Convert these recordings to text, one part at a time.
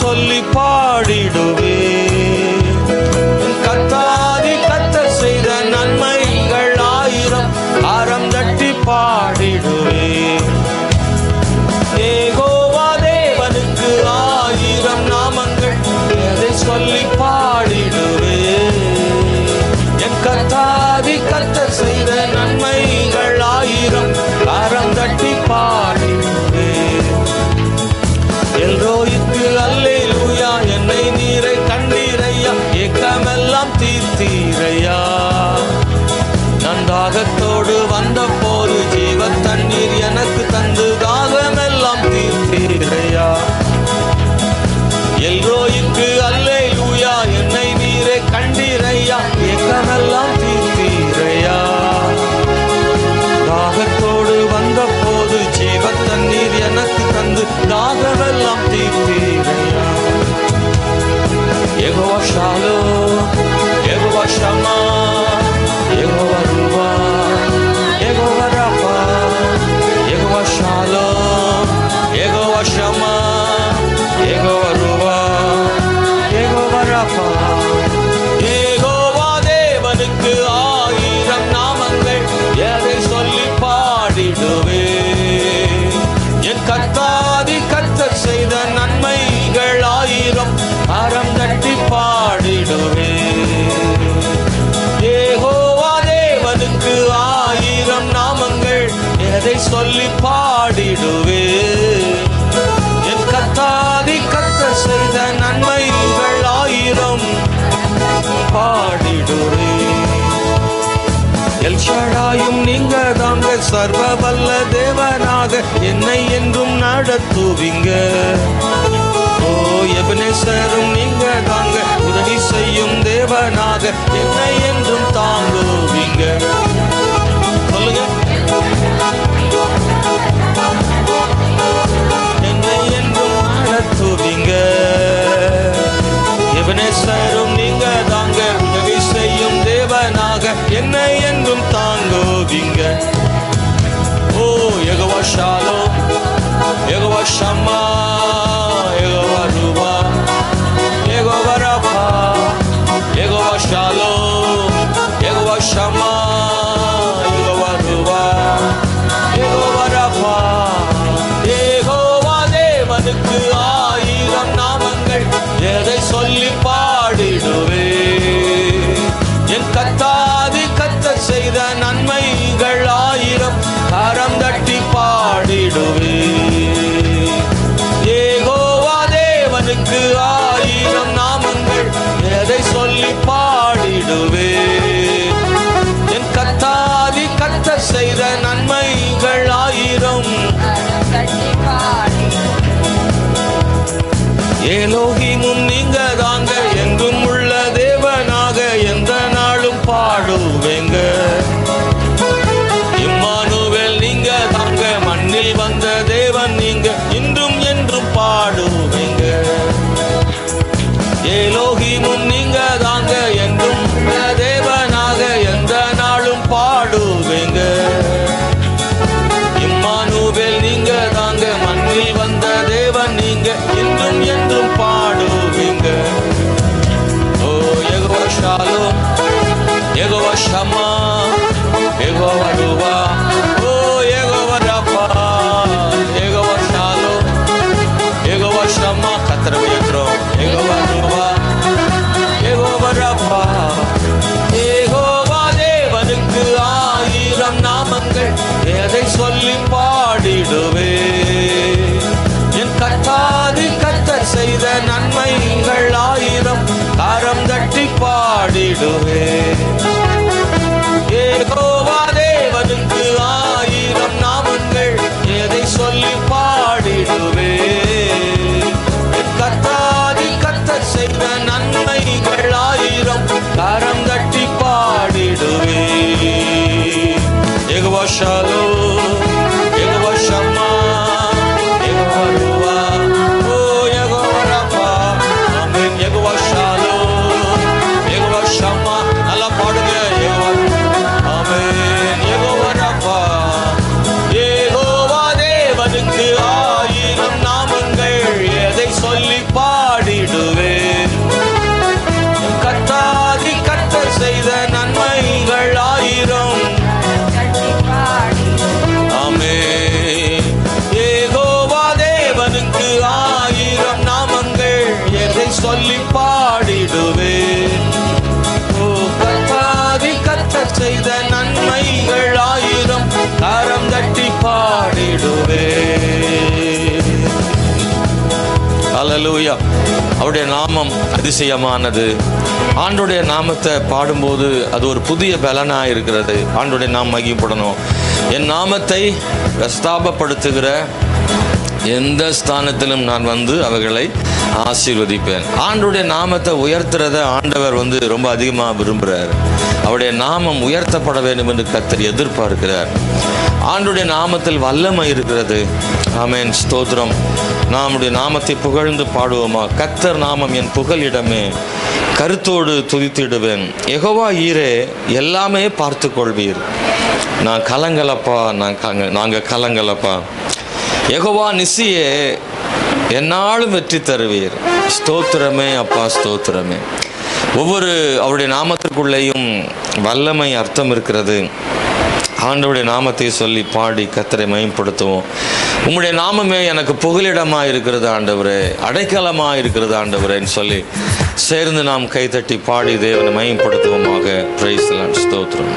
சொல்லி பாடிடுவே சர்வ வல்ல தேவனாக என்னை என்றும் நடத்துவீங்க. ஓ எபனேசரும் நீங்க தாங்க உதவி செய்யும் தேவனாக என்னை என்றும் தாங்குவீங்க. ஹalleluya அவருடைய நாமம் அதிசயமானது. ஆண்டுடைய நாமத்தை பாடும்போது அது ஒரு புதிய பலனாக இருக்கிறது. ஆண்டுடைய நாம் மகிப்படணும் என் நாமத்தை பிரஸ்தாபப்படுத்துகிற எந்த ஸ்தானத்திலும் நான் வந்து அவர்களை ஆசீர்வதிப்பேன். ஆண்டுடைய நாமத்தை உயர்த்துறத ஆண்டவர் வந்து ரொம்ப அதிகமாக விரும்புகிறார் அவருடைய நாமம் உயர்த்தப்பட வேண்டும் என்று கத்தர் எதிர்பார்க்கிறார். ஆண்டுடைய நாமத்தில் வல்லமை இருக்கிறது. ஆமென். ஸ்தோத்திரம். நாமுடைய நாமத்தை புகழ்ந்து பாடுவோமா? கத்தர் நாமம் என் புகலிடமே. கருத்தோடு துதித்திடுவேன். எகோவா ஈரே எல்லாமே பார்த்து கொள்வீர் நான் கலங்கலப்பா நான் கங்க நாங்கள் கலங்கலப்பா. யகோவா நிசியே என்னாலும் வெற்றி தருவீர். ஸ்தோத்திரமே அப்பா ஸ்தோத்திரமே. ஒவ்வொரு அவருடைய நாமத்திற்குள்ளேயும் வல்லமை அர்த்தம் இருக்கிறது. ஆண்டவுடைய நாமத்தை சொல்லி பாடி கத்தரை மயப்படுத்துவோம் உம்முடைய நாமமே எனக்கு புகலிடமாக இருக்கிறது ஆண்டவரே. அடைக்கலமாக இருக்கிறது ஆண்டவரேன்னு சொல்லி சேர்ந்து நாம் கைத்தட்டி பாடி தேவனை மயம்படுத்துவோமாக பிரைஸ்லான் ஸ்தோத்திரம்.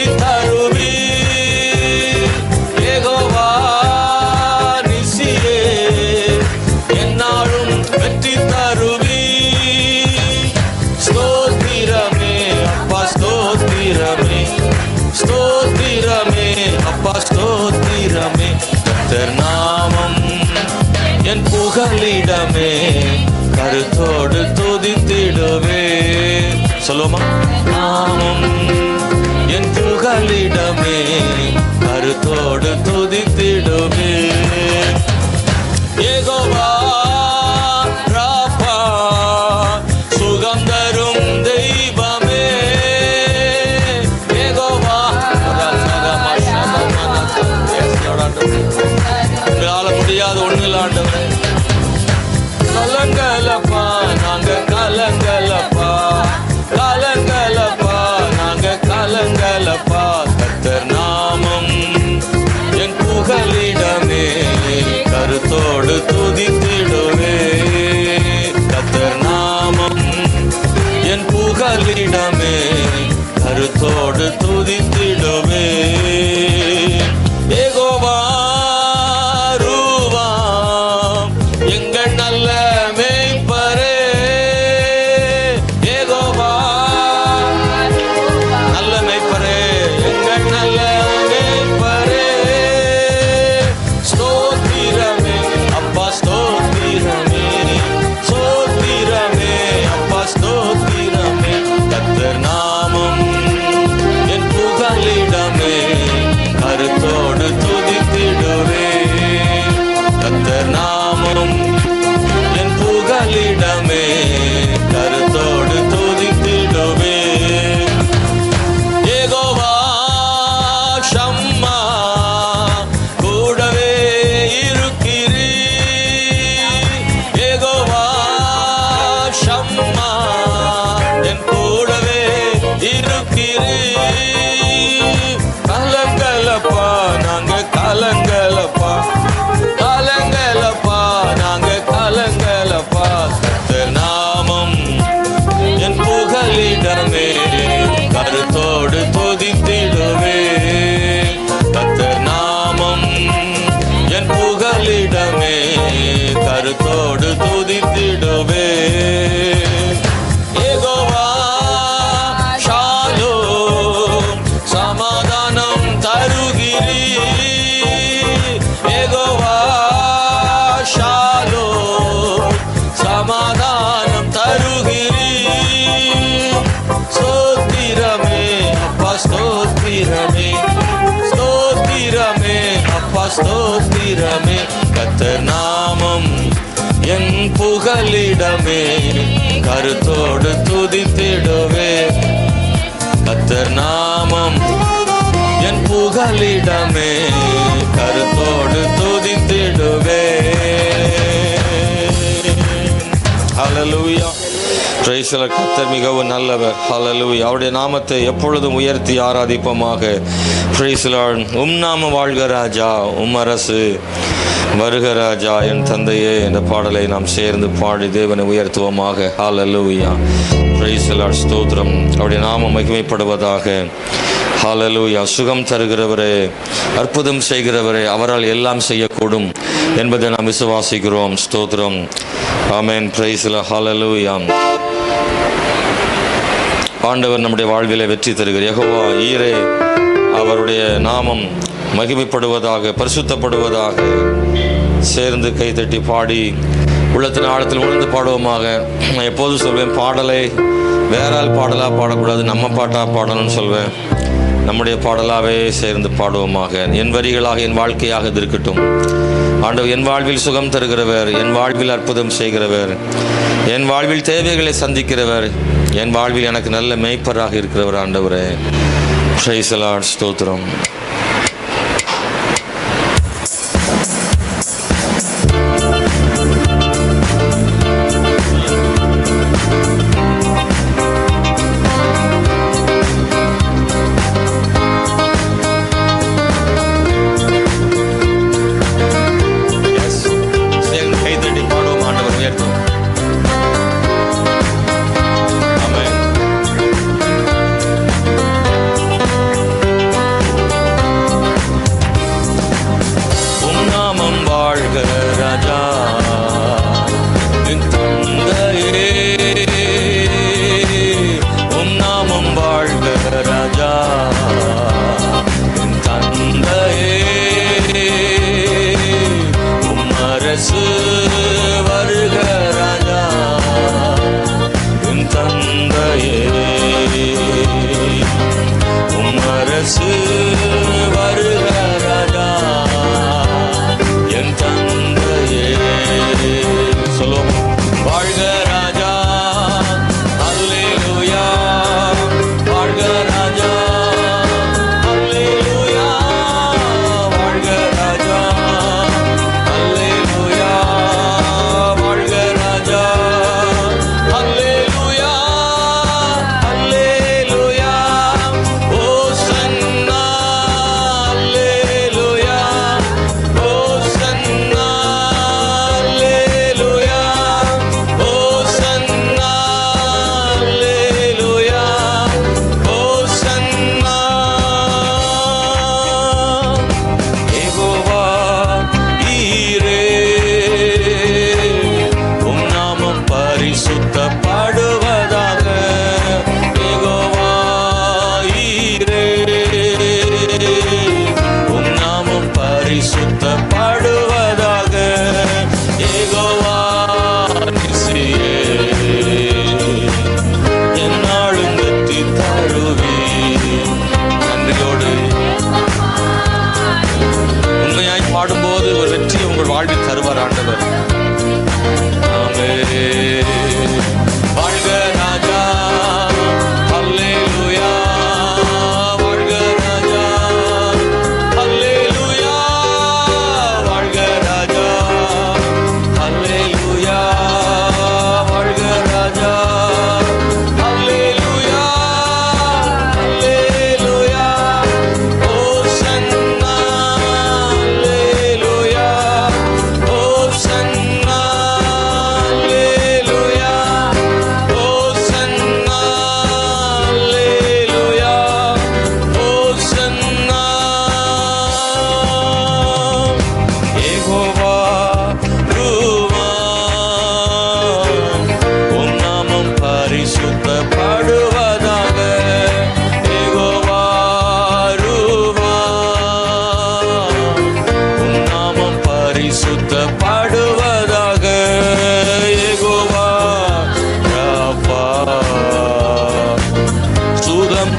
என்னாடும் வெற்றி தருவீர் நிசியே என்னாடும் வெற்றி தருவீர் ஸ்தோத்திரமே அப்பா ஸ்தோத்திரமே ஸ்தோத்திரமே அப்பா ஸ்தோத்திரமே கர்த்தர் நாமம் என் புகலிடமே கருத்தோடு துதித்திடுவே சொல்லுமா நாமம் என் கருத்தோடு துதித்திடுமே. எங்கள் நல்ல புகலிடமே கருத்தோடு துதித்திடுவே. கத்தர் நாமம் என் புகலிடமே. பிரேசல கத்தர் மிகவும் நல்லவர். ஹalleluya அவருடைய நாமத்தை எப்பொழுதும் உயர்த்தி ஆராதிப்போமாக. பிரேசலான் உம் நாம வாழ்க ராஜா உம் அரசு வருக ராஜா என் தந்தையே என்ற பாடலை நாம் சேர்ந்து பாடி தேவனை உயர்த்துவோமாக. ஹalleluya பிரைஸ் ஸ்தோத்திரம். அவருடைய நாமம் மகிமைப்படுவதாக. ஹாலலூயா சுகம் தருகிறவரே அற்புதம் செய்கிறவரே அவரால் எல்லாம் செய்யக்கூடும் என்பதை நாம் விசுவாசிக்கிறோம். ஸ்தோத்திரம். ஆமேன் பிரைஸ்ல ஹாலலூயாம் ஆண்டவர் நம்முடைய வாழ்விலை வெற்றி தருகிறார். யகோவா ஈரே அவருடைய நாமம் மகிமைப்படுவதாக பரிசுத்தப்படுவதாக சேர்ந்து கைதட்டி பாடி உள்ளத்தின் ஆழத்தில் உணர்ந்து பாடுவோமாக. நான் எப்போதும் சொல்வேன் பாடலை வேறால் பாடலாக பாடக்கூடாது நம்ம பாட்டாக பாடணும்னு சொல்வேன். நம்முடைய பாடலாகவே சேர்ந்து பாடுவோமாக. என் வரிகளாக என் வாழ்க்கையாக இது இருக்கட்டும். ஆண்டவர் என் வாழ்வில் சுகம் தருகிறவர் என் வாழ்வில் அற்புதம் செய்கிறவர் என் வாழ்வில் தேவைகளை சந்திக்கிறவர் என் வாழ்வில் எனக்கு நல்ல மேய்ப்பராக இருக்கிறவர் ஆண்டவரே. ஸ்தோத்திரம்.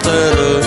terug.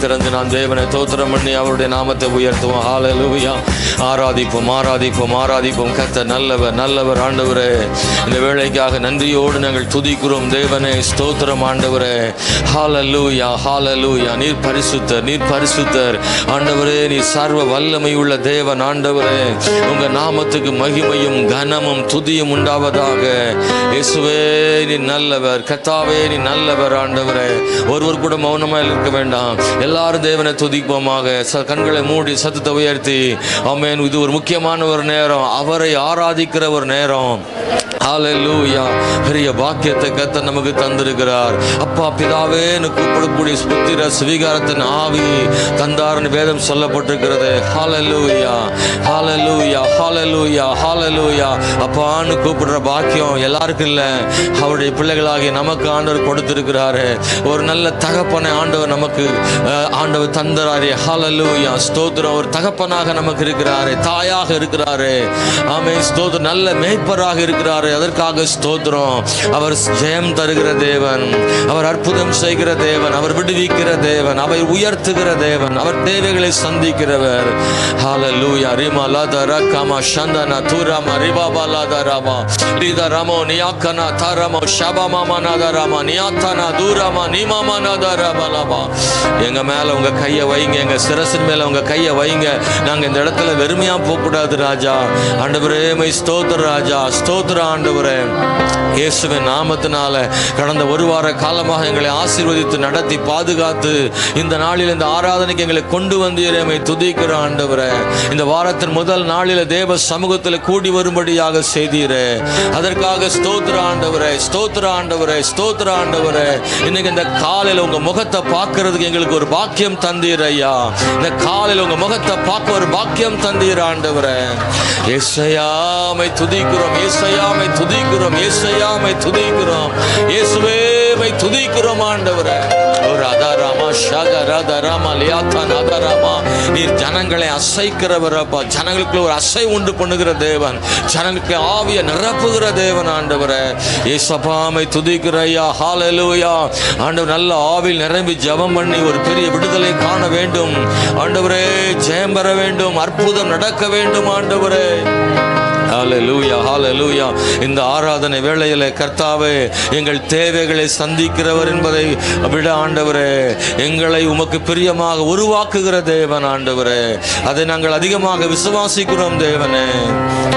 திறந்து நான் தேவனை தோத்திரம் பண்ணி அவருடைய நாமத்தை உயர்த்துவோம். ஹalleluya ஆராதிப்போம் ஆராதிப்போம் ஆராதிப்போம். கத்த நல்லவர் நல்லவர் ஆண்டவரே. இந்த வேலைக்காக நன்றியோடு நாங்கள் துதிக்கிறோம். தேவனே ஸ்தோத்திரம் ஆண்டவரே. ஹாலலூயா ஹாலலூயா நீர் பரிசுத்தர் நீர் பரிசுத்தர். ஆண்டவரே நீர் சர்வ வல்லமை உள்ள தேவன் ஆண்டவரே. உங்க நாமத்துக்கு மகிமையும் கனமும் துதியும் உண்டாவதாக. இயேசுவே நீ நல்லவர். கத்தாவே நீ நல்லவர் ஆண்டவரே. ஒருவர் கூட மௌனமா இருக்க வேண்டாம். எல்லாரும் தேவனை துதிப்போமாக. ச- கண்களை மூடி சத்தத்தை உயர்த்தி. ஆமென். இது ஒரு முக்கியமான ஒரு நேரம். அவரை ஆராதிக்கிற ஒரு நேரம். ஹalleluya. பெரிய பாக்கியத்தை கத்த நமக்கு தந்திருக்கிறார். அப்பா பிதாவேன்னு கூப்பிடக்கூடிய புத்திர சுவீகாரத்தின் ஆவி தந்தார்னு வேதம் சொல்லப்பட்டிருக்கிறது. ஹalleluya. ஹalleluya. ஹalleluya. ஹalleluya. அப்பான்னு கூப்பிடுற பாக்கியம் எல்லாருக்கும் இல்லை. அவருடைய பிள்ளைகளாகிய நமக்கு ஆண்டவர் கொடுத்திருக்கிறாரு. ஒரு நல்ல தகப்பனை ஆண்டவர் நமக்கு ஆண்டவர் தந்தராரே. ஹலலூயா ஸ்தோத்திரம். ஒரு தகப்பனாக நமக்கு இருக்கிறாரு. தாயாக இருக்கிறாரு. ஆமே ஸ்தோத்திரம். நல்ல மேய்ப்பராக இருக்கிறாரு. அதற்காக ஸ்தோத்திரம். அவர் ஜெயம் தருகிற தேவன். அவர் அற்புதம் செய்கிற தேவன். அவர் விடுவிக்கிற தேவன். அவர் உயர்த்துகிற தேவன். அவர் தேவைகளை சந்திக்கிறவர். ஹலலூயா ரிமா லாதர கமா சந்தனா தூராமா ரிபாபா ராமா. ரீதா ரமோ நியாக்கனா தரமோ ஷபமா மனதரமா நியாத்தனா தூர ராமா நீமாமா நாதாராபாலாமா எங்க மேல உங்க கையை வைங்க. எங்க சிரசின் மேல உங்க கையை வைங்க. நாங்க இந்த இடத்துல வெறுமையா போகக்கூடாது ராஜா. ஆண்டவரே மை ஸ்தோத்திர ராஜா. ஸ்தோத்திர ஆண்டவரே. இயேசுவின் நாமத்தினால கடந்த ஒரு வார காலமாக எங்களை ஆசீர்வதித்து நடத்தி பாதுகாத்து இந்த நாளில் இந்த ஆராதனைக்கு எங்களை கொண்டு வந்து இறைமை துதிக்கிற ஆண்டவரே. இந்த வாரத்தின் முதல் நாளில் தேவ சமூகத்தில் கூடி வரும்படியாக செய்தீரே. அதற்காக ஸ்தோத்திர ஆண்டவரே ஸ்தோத்திர ஆண்டவரே ஸ்தோத்திர ஆண்டவரே. இன்னைக்கு இந்த காலையில் உங்க முகத்தை பார்க்கறதுக்கு எங்களுக்கு ஒரு பாக்கியம் தந்தீர் ஐயா இந்த காலையில் உங்க முகத்தை பார்க்க ஒரு பாக்கியம் தந்தீர் ஆண்டவரே. ஏசையாமை துதிக்கிறோம் ஏசையாமை துதிக்கிறோம் ஏசையாமை துதிக்கிறோம். இயேசுவேமை துதிக்கிறோம் ஆண்டவரே. ராதாராமா ராதா ராமா ஷாகா ராதா ராமா லியாத்தா நாதா ராமா. நீர் ஜனங்களை அசைக்கிறவரப்பா ஜனங்களுக்கு ஒரு அசை உண்டு பண்ணுகிற தேவன். ஜனங்களுக்கு ஆவிய நிரப்புகிற தேவன் ஆண்டவரே. ஏசப்பாமை துதிக்கிற ஐயா. ஹalleluya. ஆண்டவர் நல்ல ஆவில் நிரம்பி ஜெபம் பண்ணி ஒரு பெரிய விடுதலை காண வேண்டும். ஆண்டவரே ஜெயம் பெற வேண்டும். அற்புதம் நடக்க வேண்டும் ஆண்டவரே. ஹalleluya ஹalleluya இந்த ஆராதனை வேளையில் கர்த்தாவே எங்கள் தேவைகளை சந்திக்கிறவர் என்பதை விட ஆண்டவரே எங்களை உமக்கு பிரியமாக உருவாக்குகிற தேவன் ஆண்டவரே. அதை நாங்கள் அதிகமாக விசுவாசிக்கிறோம் தேவனே.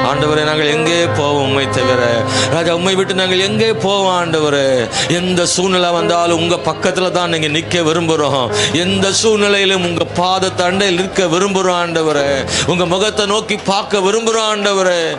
ஆண்டவரே நாங்கள் எங்கே போவோம் உண்மை தவிர? ராஜா உண்மை விட்டு நாங்கள் எங்கே போவோம் ஆண்டவரே? எந்த சூழ்நிலை வந்தாலும் உங்க பக்கத்தில் தான் நீங்கள் நிற்க விரும்புகிறோம் எந்த சூழ்நிலையிலும் உங்க பாத தண்டையில் நிற்க விரும்புகிறோம் ஆண்டவரே. உங்க முகத்தை நோக்கி பார்க்க விரும்புகிறோம் ஆண்டவரே.